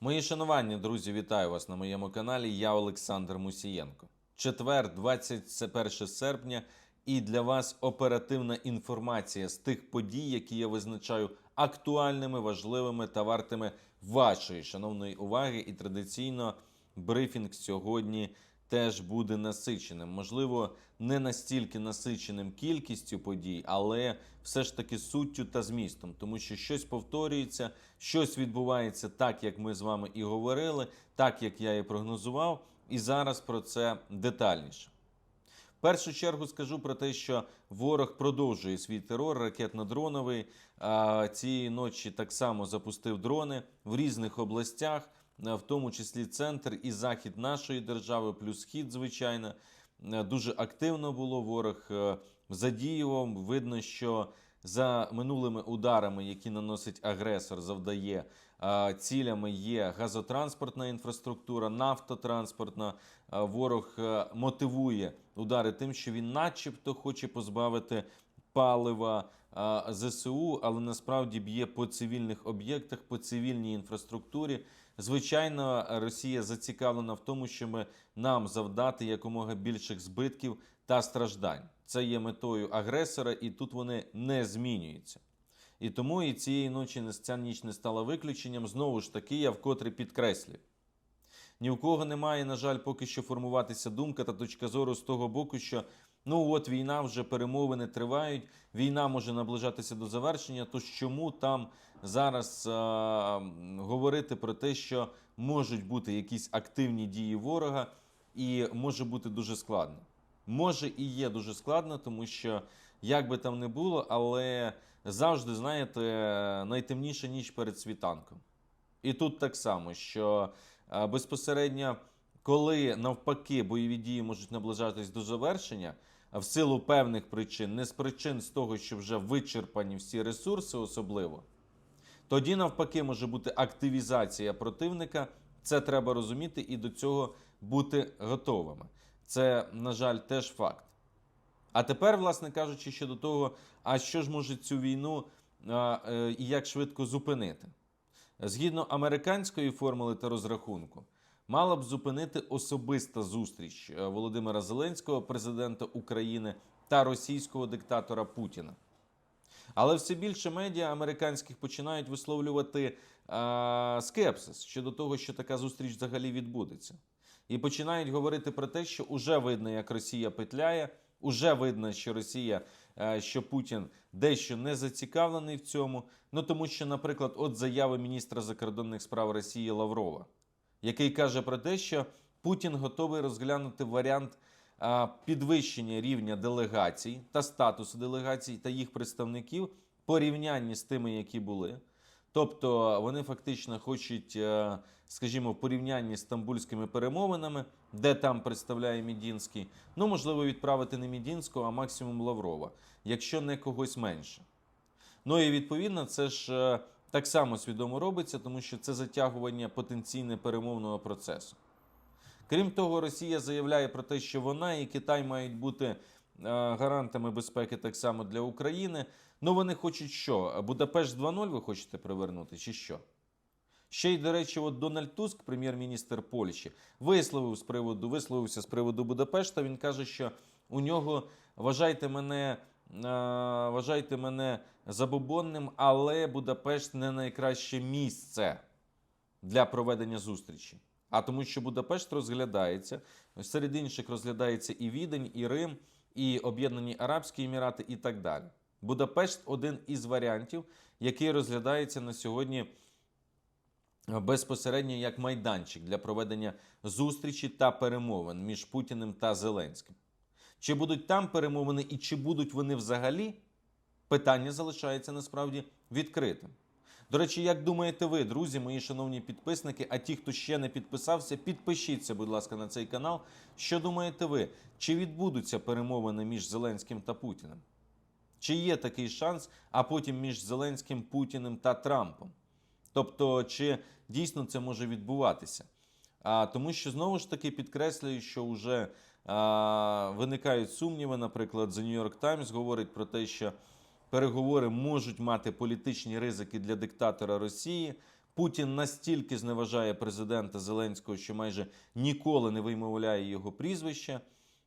Мої шанування, друзі, вітаю вас на моєму каналі. Я Олександр Мусієнко. Четвер, 21 серпня, і для вас оперативна інформація з тих подій, які я визначаю актуальними, важливими та вартими вашої шановної уваги. І традиційно брифінг сьогодні теж буде насиченим. Можливо, не настільки насиченим кількістю подій, але все ж таки суттю та змістом, тому що щось повторюється, щось відбувається так, як ми з вами і говорили, так як я і прогнозував. І зараз про це детальніше. В першу чергу скажу про те, що ворог продовжує свій терор ракетно-дроновий. Цієї ночі так само запустив дрони в різних областях, в тому числі центр і захід нашої держави, плюс схід, звичайно. Е, Дуже активно було. Ворог е, задіював. Видно, що за минулими ударами, які наносить агресор, завдає е, цілями є газотранспортна інфраструктура, нафтотранспортна. Е, Ворог е, мотивує удари тим, що він, начебто, хоче позбавити палива е, ЗСУ, але насправді б'є по цивільних об'єктах, по цивільній інфраструктурі. Звичайно, Росія зацікавлена в тому, щоб нам завдати якомога більших збитків та страждань. Це є метою агресора, і тут вони не змінюються. І тому і цієї ночі ця ніч не стала виключенням. Знову ж таки, я вкотре підкреслюю. Ні у кого немає, на жаль, поки що формуватися думка та точка зору з того боку, що ну от війна вже перемовини тривають, війна може наближатися до завершення. Тож чому там зараз а, говорити про те, що можуть бути якісь активні дії ворога, і може бути дуже складно. Може і є дуже складно, тому що як би там не було, але завжди, знаєте, найтемніша ніч перед світанком. І тут так само, що безпосередньо, коли навпаки бойові дії можуть наближатись до завершення, в силу певних причин, не з причин з того, що вже вичерпані всі ресурси, особливо, тоді навпаки може бути активізація противника. Це треба розуміти і до цього бути готовими. Це, на жаль, теж факт. А тепер, власне кажучи, щодо того, а що ж може цю війну е, і як швидко зупинити? Згідно американської формули та розрахунку, мала б зупинити особиста зустріч е, Володимира Зеленського, президента України, та російського диктатора Путіна. Але все більше медіа американських починають висловлювати а, скепсис щодо того, що така зустріч взагалі відбудеться. І починають говорити про те, що уже видно, як Росія петляє, уже видно, що Росія, е, що Путін дещо не зацікавлений в цьому. Ну тому що, наприклад, от заяви міністра закордонних справ Росії Лаврова, який каже про те, що Путін готовий розглянути варіант підвищення рівня делегацій та статусу делегацій та їх представників порівнянні з тими, які були. Тобто вони фактично хочуть, е, скажімо, в порівнянні з стамбульськими перемовинами, де там представляє Мідінський, ну можливо, відправити не Мідінського, а максимум Лаврова, якщо не когось менше. Ну і відповідно, це ж е, так само свідомо робиться, тому що це затягування потенційне перемовного процесу. Крім того, Росія заявляє про те, що вона і Китай мають бути е, гарантами безпеки так само для України. Ну вони хочуть що? Будапешт 2.0 ви хочете привернути, чи що? Ще й, до речі, от Дональд Туск, прем'єр-міністр Польщі, висловив з приводу, висловився з приводу Будапешта. Він каже, що у нього вважайте мене, вважайте мене забобонним, але Будапешт не найкраще місце для проведення зустрічі. А тому, що Будапешт розглядається, серед інших розглядається і Відень, і Рим, і Об'єднані Арабські Емірати, і так далі. Будапешт один із варіантів, який розглядається на сьогодні безпосередньо як майданчик для проведення зустрічі та перемовин між Путіним та Зеленським. Чи будуть там перемовини і чи будуть вони взагалі? Питання залишається насправді відкритим. До речі, як думаєте ви, друзі, мої шановні підписники, а ті, хто ще не підписався, підпишіться, будь ласка, на цей канал. Що думаєте ви? Чи відбудуться перемовини між Зеленським та Путіним? Чи є такий шанс, а потім між Зеленським, Путіним та Трампом? Тобто, чи дійсно це може відбуватися? А, тому що знову ж таки підкреслюю, що вже виникають сумніви. Наприклад, The New York Times говорить про те, що переговори можуть мати політичні ризики для диктатора Росії. Путін настільки зневажає президента Зеленського, що майже ніколи не вимовляє його прізвище.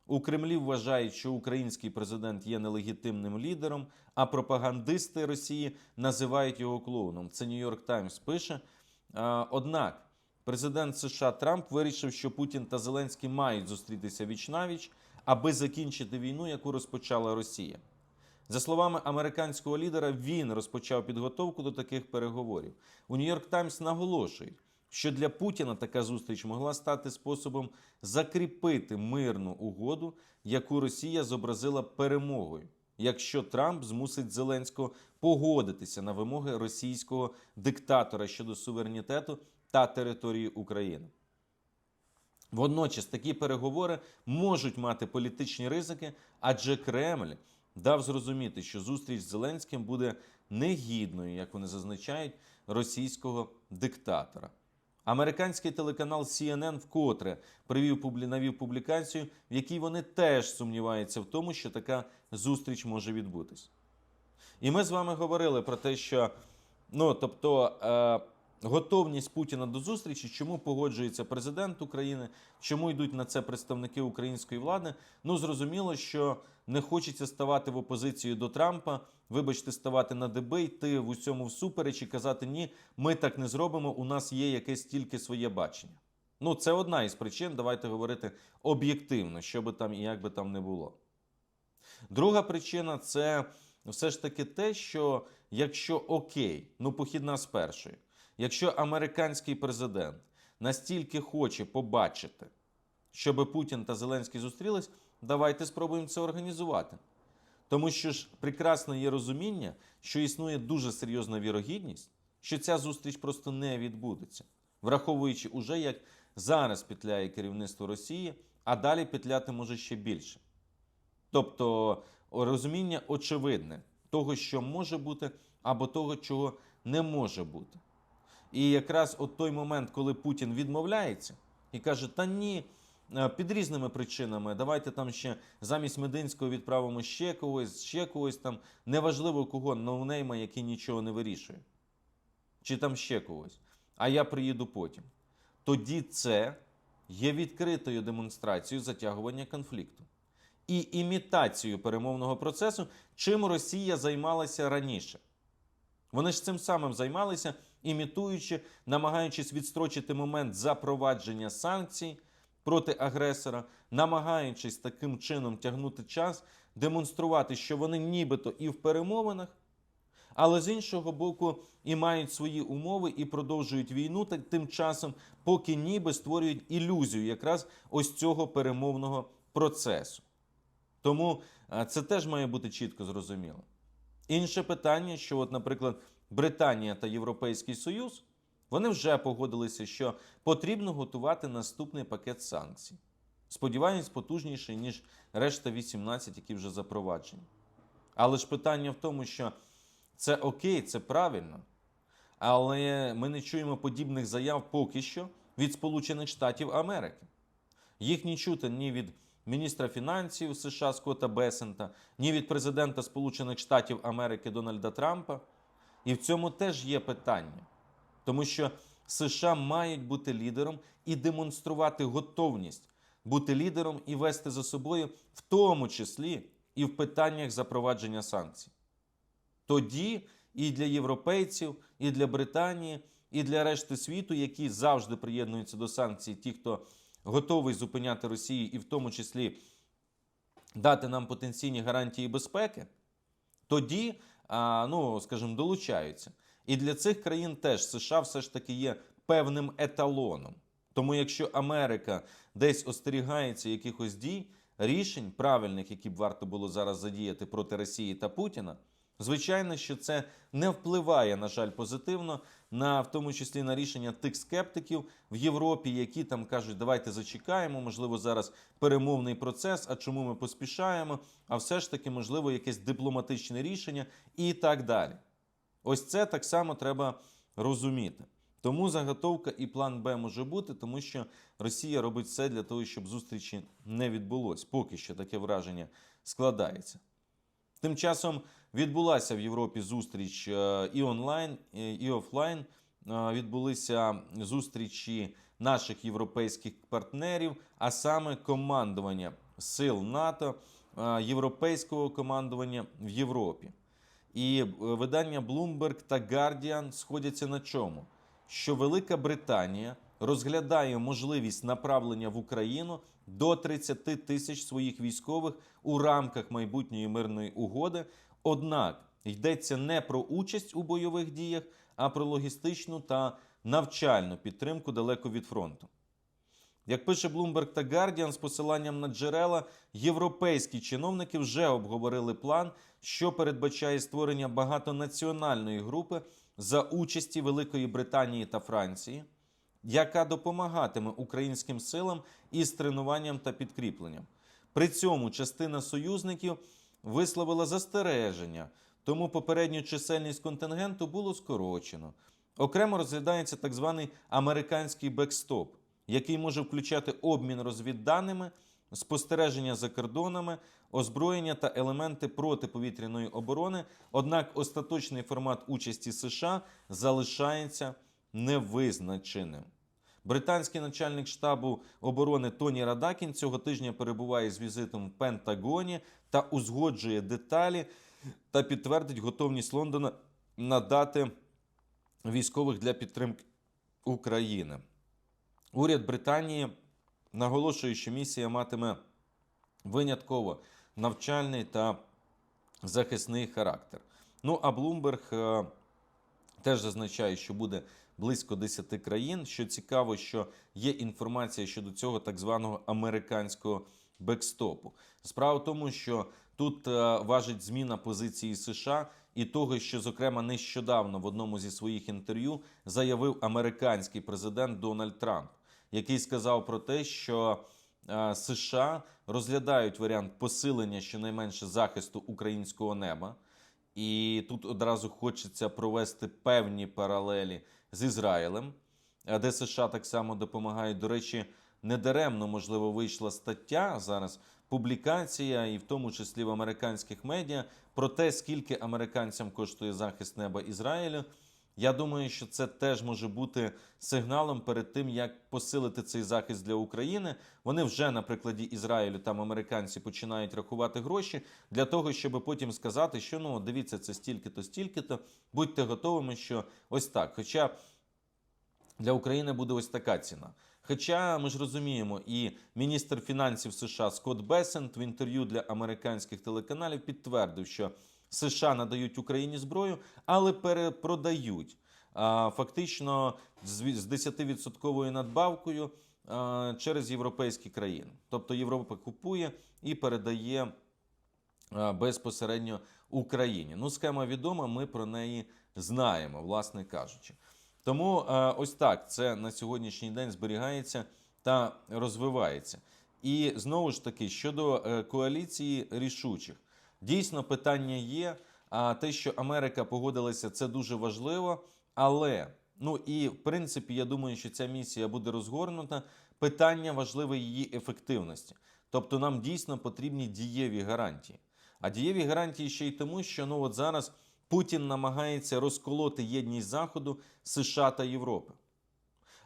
У Кремлі вважають, що український президент є нелегітимним лідером, а пропагандисти Росії називають його клоуном. Це Нью-Йорк Таймс пише. Однак президент США Трамп вирішив, що Путін та Зеленський мають зустрітися віч-навіч, аби закінчити війну, яку розпочала Росія. За словами американського лідера, він розпочав підготовку до таких переговорів. У Нью-Йорк Таймс наголошують, що для Путіна така зустріч могла стати способом закріпити мирну угоду, яку Росія зобразила перемогою, якщо Трамп змусить Зеленського погодитися на вимоги російського диктатора щодо суверенітету та території України. Водночас такі переговори можуть мати політичні ризики, адже Кремль дав зрозуміти, що зустріч з Зеленським буде негідною, як вони зазначають, російського диктатора. Американський телеканал CNN вкотре привів навів публікацію, в якій вони теж сумніваються в тому, що така зустріч може відбутись. І ми з вами говорили про те, що ну тобто е, готовність Путіна до зустрічі, чому погоджується президент України, чому йдуть на це представники української влади. Ну зрозуміло, що не хочеться ставати в опозицію до Трампа, вибачте, ставати на деби, йти в усьому всупереч і казати ні, ми так не зробимо. У нас є якесь тільки своє бачення. Ну, це одна із причин. Давайте говорити об'єктивно, що би там і як би там не було. Друга причина це все ж таки те, що якщо окей, ну похідна з першої, якщо американський президент настільки хоче побачити, щоб Путін та Зеленський зустрілись, давайте спробуємо це організувати. Тому що ж прекрасно є розуміння, що існує дуже серйозна вірогідність, що ця зустріч просто не відбудеться, враховуючи уже, як зараз петляє керівництво Росії, а далі петляти може ще більше. Тобто розуміння очевидне того, що може бути, або того, чого не може бути. І якраз от той момент, коли Путін відмовляється і каже: Та ні, е, під різними причинами, давайте там ще замість Мединського відправимо ще когось, ще когось там, неважливо кого, ноунейма, який нічого не вирішує, чи там ще когось. А я приїду потім. Тоді це є відкритою демонстрацією затягування конфлікту і імітацією перемовного процесу, чим Росія займалася раніше. Вони ж цим самим займалися, імітуючи, намагаючись відстрочити момент запровадження санкцій проти агресора, намагаючись таким чином тягнути час, демонструвати, що вони нібито і в перемовинах, але з іншого боку, і мають свої умови і продовжують війну та тим часом, поки ніби створюють ілюзію якраз ось цього перемовного процесу. Тому е, це теж має бути чітко зрозуміло. Інше питання, що, от, наприклад, Британія та Європейський Союз вони вже погодилися, що потрібно готувати наступний пакет санкцій. Сподіваюсь, потужніший, ніж решта 18, які вже запроваджені. Але ж питання в тому, що це окей, це правильно. Але ми не чуємо подібних заяв поки що від Сполучених Штатів Америки. Їх не чути ні від міністра фінансів США Скотта Бесента, ні від президента Сполучених Штатів Америки Дональда Трампа. І в цьому теж є питання, тому що США мають бути лідером і демонструвати готовність бути лідером і вести за собою, в тому числі і в питаннях запровадження санкцій. Тоді і для європейців, і для Британії, і для решти світу, які завжди приєднуються до санкцій, ті, хто готовий зупиняти Росію, і в тому числі дати нам потенційні гарантії безпеки, тоді, ну скажімо, долучаються. І для цих країн теж США все ж таки є певним еталоном. Тому, якщо Америка десь остерігається якихось дій, рішень правильних, які б варто було зараз задіяти проти Росії та Путіна, звичайно, що це не впливає, на жаль, позитивно на в тому числі на рішення тих скептиків в Європі, які там кажуть, давайте зачекаємо, можливо, зараз перемовний процес. А чому ми поспішаємо? А все ж таки, можливо, якесь дипломатичне рішення і так далі. Ось це так само треба розуміти. Тому заготовка і план Б може бути, тому що Росія робить все для того, щоб зустрічі не відбулось. Поки що таке враження складається. Тим часом відбулася в Європі зустріч е, і онлайн, і офлайн е, відбулися зустрічі наших європейських партнерів, а саме командування сил НАТО, е, європейського командування в Європі. І е, видання Bloomberg та Guardian сходяться на чому? Що Велика Британія розглядає можливість направлення в Україну до 30 тисяч своїх військових у рамках майбутньої мирної угоди. Однак йдеться не про участь у бойових діях, а про логістичну та навчальну підтримку далеко від фронту. Як пише Bloomberg та Guardian, з посиланням на джерела, європейські чиновники вже обговорили план, що передбачає створення багатонаціональної групи за участі Великої Британії та Франції, яка допомагатиме українським силам із тренуванням та підкріпленням. При цьому частина союзників висловила застереження, тому попередню чисельність контингенту було скорочено. Окремо розглядається так званий американський бекстоп, який може включати обмін розвідданими, спостереження за кордонами, озброєння та елементи протиповітряної оборони. Однак остаточний формат участі США залишається невизначеним. Британський начальник штабу оборони Тоні Радакін цього тижня перебуває з візитом в Пентагоні та узгоджує деталі та підтвердить готовність Лондона надати військових для підтримки України. Уряд Британії наголошує, що місія матиме винятково навчальний та захисний характер. Ну а е, теж зазначає, що буде близько 10 країн. Що цікаво, що є інформація щодо цього так званого американського бекстопу. Справа в тому, що тут е, важить зміна позиції США і того, що, зокрема, нещодавно в одному зі своїх інтерв'ю заявив американський президент Дональд Трамп, який сказав про те, що е, США розглядають варіант посилення щонайменше захисту українського неба. І тут одразу хочеться провести певні паралелі з Ізраїлем, е, де США так само допомагають. До речі, недаремно, можливо, вийшла стаття зараз, публікація, і в тому числі в американських медіа, про те, скільки американцям коштує захист неба Ізраїлю. Я думаю, що це теж може бути сигналом перед тим, як посилити цей захист для України. Вони вже на прикладі Ізраїлю там американці починають рахувати гроші для того, щоб потім сказати, що ну дивіться, це стільки-то, стільки-то. Будьте готовими, що ось так. Хоча для України буде ось така ціна. Хоча ми ж розуміємо, і міністр фінансів США Скотт Бесент в інтерв'ю для американських телеканалів підтвердив, що США надають Україні зброю, але перепродають фактично з 10% надбавкою через європейські країни. Тобто Європа купує і передає безпосередньо Україні. Ну, схема відома, ми про неї знаємо, власне кажучи. Тому ось так це на сьогоднішній день зберігається та розвивається. І знову ж таки, щодо е, коаліції рішучих, дійсно питання є. А те, що Америка погодилася, це дуже важливо. Але ну і в принципі, я думаю, що ця місія буде розгорнута. Питання важливе її ефективності. Тобто, нам дійсно потрібні дієві гарантії. А дієві гарантії ще й тому, що ну от зараз Путін намагається розколоти єдність Заходу, США та Європи.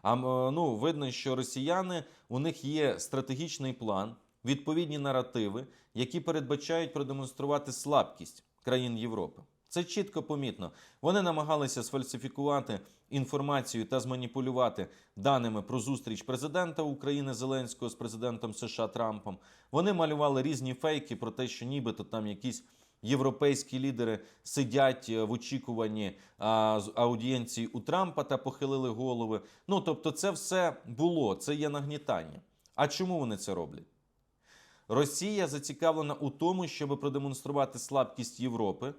А ну, видно, що росіяни у них є стратегічний план, відповідні наративи, які передбачають продемонструвати слабкість країн Європи. Це чітко помітно. Вони намагалися сфальсифікувати інформацію та зманіпулювати даними про зустріч президента України Зеленського з президентом США Трампом. Вони малювали різні фейки про те, що нібито там якісь європейські лідери сидять е, в очікуванні аудієнції у Трампа та похилили голови. Ну тобто, це все було, це є нагнітання. А чому вони це роблять? Росія зацікавлена у тому, щоб продемонструвати слабкість Європи,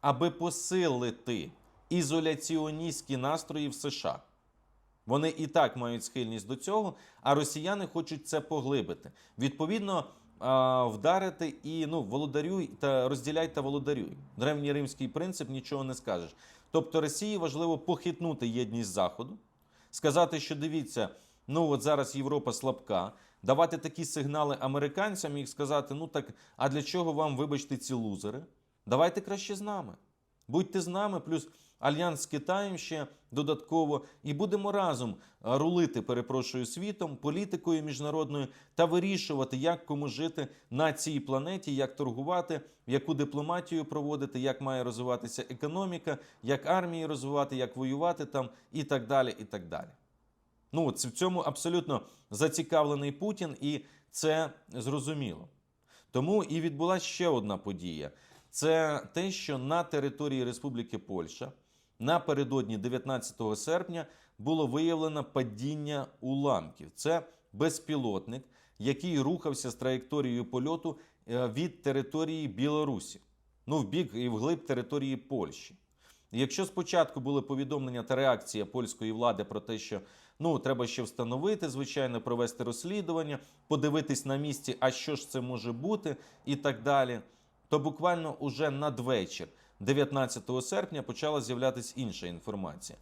аби посилити ізоляціоністські настрої в США. Вони і так мають схильність до цього, а росіяни хочуть це поглибити. Відповідно, вдарити і ну, володарюй та розділяй та володарюй. Древній римський принцип нічого не скажеш. Тобто Росії важливо похитнути єдність Заходу, сказати, що дивіться, ну от зараз Європа слабка, давати такі сигнали американцям і сказати: ну так, а для чого вам, вибачте, ці лузери? Давайте краще з нами. Будьте з нами, плюс альянс з Китаєм ще додатково, і будемо разом рулити, перепрошую, світом, політикою міжнародною та вирішувати, як кому жити на цій планеті, як торгувати, яку дипломатію проводити, як має розвиватися економіка, як армії розвивати, як воювати там і так далі. і так далі. Ну, в цьому абсолютно зацікавлений Путін, і це зрозуміло. Тому і відбулася ще одна подія: це те, що на території Республіки Польща напередодні 19 серпня було виявлено падіння уламків. Це безпілотник, який рухався з траєкторією польоту е, від території Білорусі, ну в бік і вглиб території Польщі. Якщо спочатку були повідомлення та реакція польської влади про те, що ну треба ще встановити, звичайно, провести розслідування, подивитись на місці, а що ж це може бути, і так далі, то буквально уже надвечір, 19 серпня, почала з'являтися інша інформація,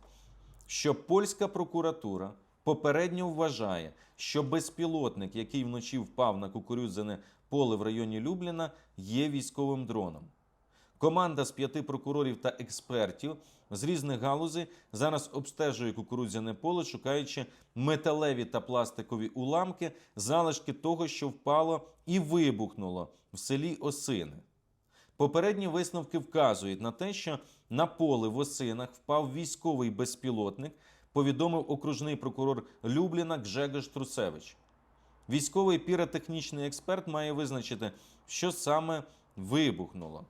що польська прокуратура попередньо вважає, що безпілотник, який вночі впав на кукурудзяне поле в районі Любліна, є військовим дроном. Команда з п'яти прокурорів та експертів з різних галузей зараз обстежує кукурудзяне поле, шукаючи металеві та пластикові уламки, залишки того, що впало і вибухнуло в селі Осини. Попередні висновки вказують на те, що на поле в Осинах впав військовий безпілотник, повідомив окружний прокурор Любліна Гжегош Трусевич. Військовий піротехнічний експерт має визначити, що саме вибухнуло.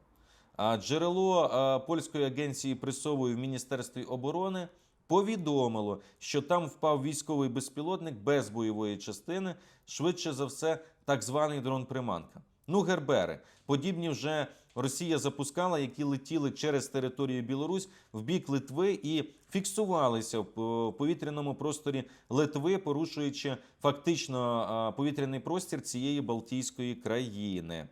Джерело польської агенції пресової в Міністерстві оборони повідомило, що там впав військовий безпілотник без бойової частини, швидше за все, так званий дрон приманка. Ну, гербери, подібні вже Росія запускала, які летіли через територію Білорусь в бік Литви і фіксувалися в е, повітряному просторі Литви, порушуючи фактично повітряний простір цієї Балтійської країни.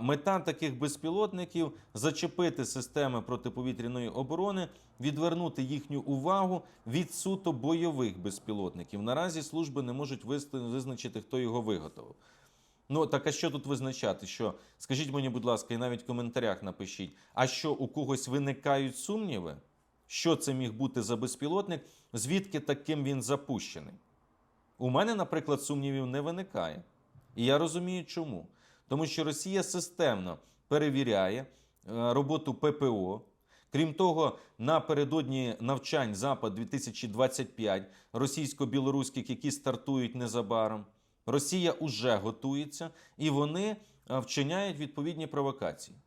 Мета таких безпілотників зачепити системи протиповітряної оборони, відвернути їхню увагу від суто бойових безпілотників. Наразі служби не можуть визначити, хто його виготовив. Ну так а що тут визначати? Що скажіть мені, будь ласка, і навіть в коментарях напишіть, а що у когось виникають сумніви? Що це міг бути за безпілотник? Звідки таким він запущений? У мене, наприклад, сумнівів не виникає. І я розумію, чому. Тому що Росія системно перевіряє е, роботу ППО. Крім того, напередодні навчань Запад 2025 російсько-білоруських, які стартують незабаром, Росія уже готується і вони е, вчиняють відповідні провокації.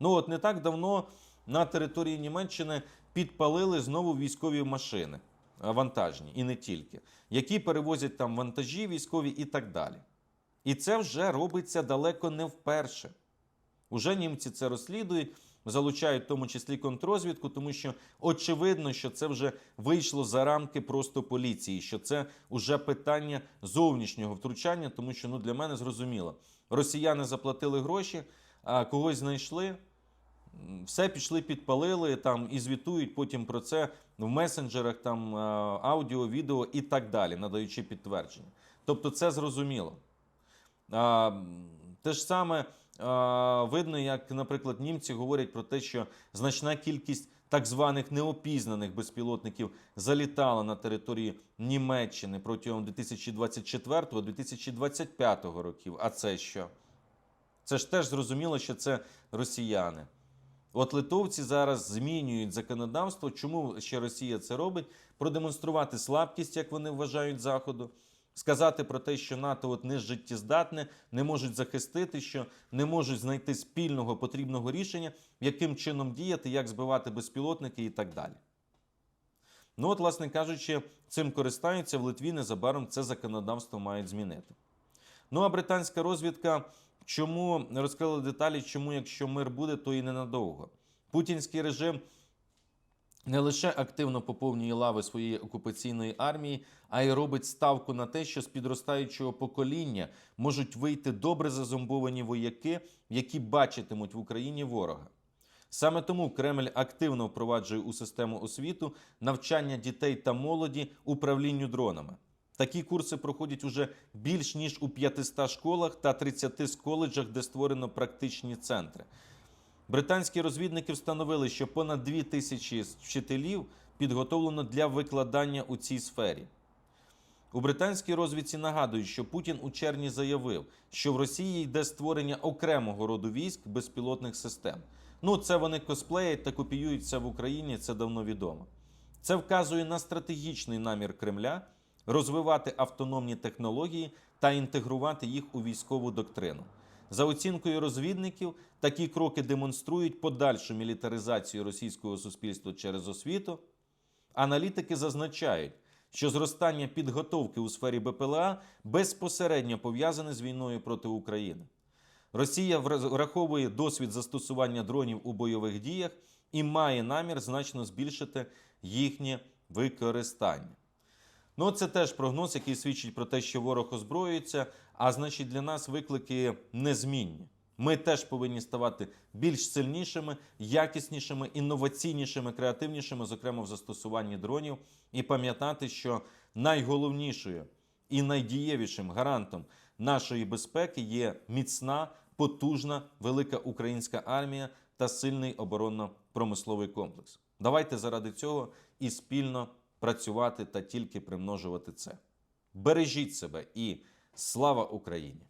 Ну от не так давно на території Німеччини підпалили знову військові машини е, вантажні і не тільки, які перевозять там вантажі військові і так далі. І це вже робиться далеко не вперше. Уже німці це розслідують, залучають в тому числі контрозвідку, тому що очевидно, що це вже вийшло за рамки просто поліції, що це вже питання зовнішнього втручання, тому що ну, для мене зрозуміло, росіяни заплатили гроші, а когось знайшли. Все пішли, підпалили там і звітують потім про це в месенджерах, там аудіо, відео і так далі, надаючи підтвердження. Тобто, це зрозуміло. Те ж саме видно, як, наприклад, німці говорять про те, що значна кількість так званих неопізнаних безпілотників залітала на території Німеччини протягом 2024-2025 років. А це що? Це ж теж зрозуміло, що це росіяни. От литовці зараз змінюють законодавство. Чому ще Росія це робить? Продемонструвати слабкість, як вони вважають Заходу, сказати про те, що НАТО от не життєздатне, не можуть захистити, що не можуть знайти спільного потрібного рішення, яким чином діяти, як збивати безпілотники і так далі. Ну, от, власне кажучи, цим користаються в Литві незабаром це законодавство мають змінити. Ну а британська розвідка чому розкрили деталі, чому, якщо мир буде, то і ненадовго. Путінський режим не лише активно поповнює лави своєї окупаційної армії, а й робить ставку на те, що з підростаючого покоління можуть вийти добре зазомбовані вояки, які бачитимуть в Україні ворога. Саме тому Кремль активно впроваджує у систему освіту навчання дітей та молоді управлінню дронами. Такі курси проходять уже більш ніж у 500 школах та 30 з коледжах, де створено практичні центри. Британські розвідники встановили, що понад дві тисячі вчителів підготовлено для викладання у цій сфері. У британській розвідці нагадують, що Путін у червні заявив, що в Росії йде створення окремого роду військ безпілотних систем. Ну, це вони косплеять та копіюються в Україні, це давно відомо. Це вказує на стратегічний намір Кремля розвивати автономні технології та інтегрувати їх у військову доктрину. За оцінкою розвідників, такі кроки демонструють подальшу мілітаризацію російського суспільства через освіту. Аналітики зазначають, що зростання підготовки у сфері БПЛА безпосередньо пов'язане з війною проти України. Росія враховує досвід застосування дронів у бойових діях і має намір значно збільшити їхнє використання. Ну, це теж прогноз, який свідчить про те, що ворог озброюється, а значить для нас виклики незмінні. Ми теж повинні ставати більш сильнішими, якіснішими, інноваційнішими, креативнішими, зокрема в застосуванні дронів, і пам'ятати, що найголовнішою і найдієвішим гарантом нашої безпеки є міцна, потужна, велика українська армія та сильний оборонно-промисловий комплекс. Давайте заради цього і спільно працювати та тільки примножувати це. Бережіть себе і слава Україні!